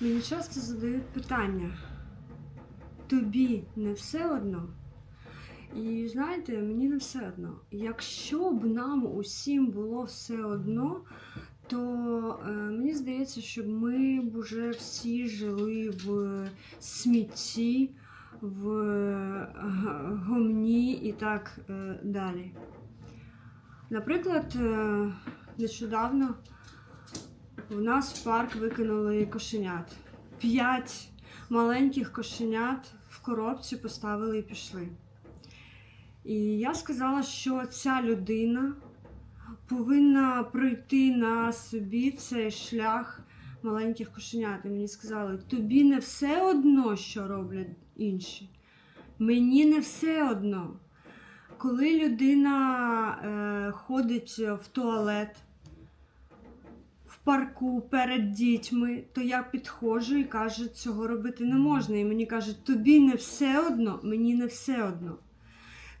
Мені часто задають питання: тобі не все одно? І знаєте, мені не все одно. Якщо б нам усім було все одно, то е, мені здається, що ми б уже всі жили в смітті, в гомні і так е, далі. Наприклад, е, нещодавно у нас в парк викинули кошенят. П'ять маленьких кошенят в коробці поставили і пішли. І я сказала, що ця людина повинна пройти на собі цей шлях маленьких кошенят. І мені сказали, тобі не все одно, що роблять інші. Мені не все одно. Коли людина е, ходить в туалет, в парку перед дітьми, то я підходжу і кажу, цього робити не можна. І мені кажуть, тобі не все одно, мені не все одно.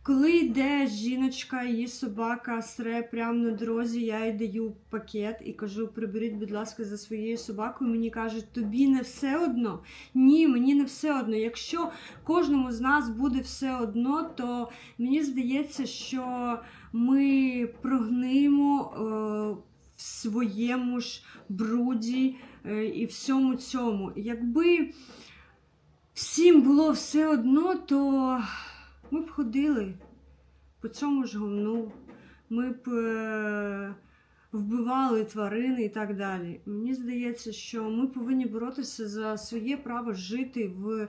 Коли йде жіночка, її собака сре прямо на дорозі, я їй даю пакет і кажу: приберіть, будь ласка, за своєю собакою. Мені кажуть, тобі не все одно. Ні, мені не все одно. Якщо кожному з нас буде все одно, то мені здається, що ми прогниємо е, в своєму ж бруді е, і всьому цьому. Якби всім було все одно, то ми б ходили по цьому ж говну, ми б е, вбивали тварини і так далі. Мені здається, що ми повинні боротися за своє право жити в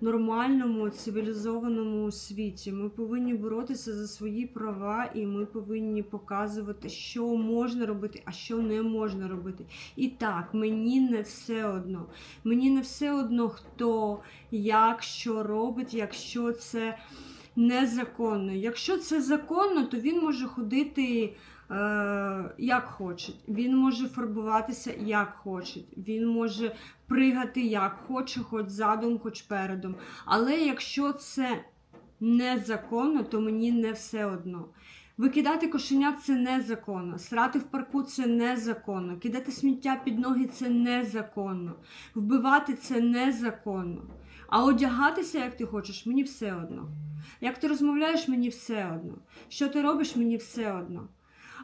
нормальному цивілізованому світі. Ми повинні боротися за свої права, і ми повинні показувати, що можна робити, а що не можна робити. І так, мені не все одно. Мені не все одно, хто як що робить, якщо це незаконно. Якщо це законно, то він може ходити. Е, як хоче, він може фарбуватися як хоче, він може пригати як хоче, хоч задом, хоч передом. Але якщо це незаконно, то мені не все одно. Викидати кошенят це незаконно. Срати в парку це незаконно. Кидати сміття під ноги це незаконно. Вбивати це незаконно. А одягатися, як ти хочеш, мені все одно. Як ти розмовляєш, мені все одно. Що ти робиш, мені все одно.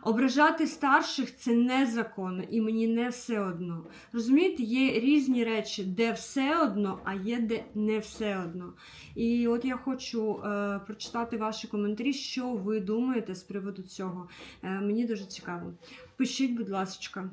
Ображати старших це незаконно і мені не все одно. Розумієте, є різні речі, де все одно, а є де не все одно. І от я хочу е, прочитати ваші коментарі, що ви думаєте з приводу цього. Е, мені дуже цікаво. Пишіть, будь ласка.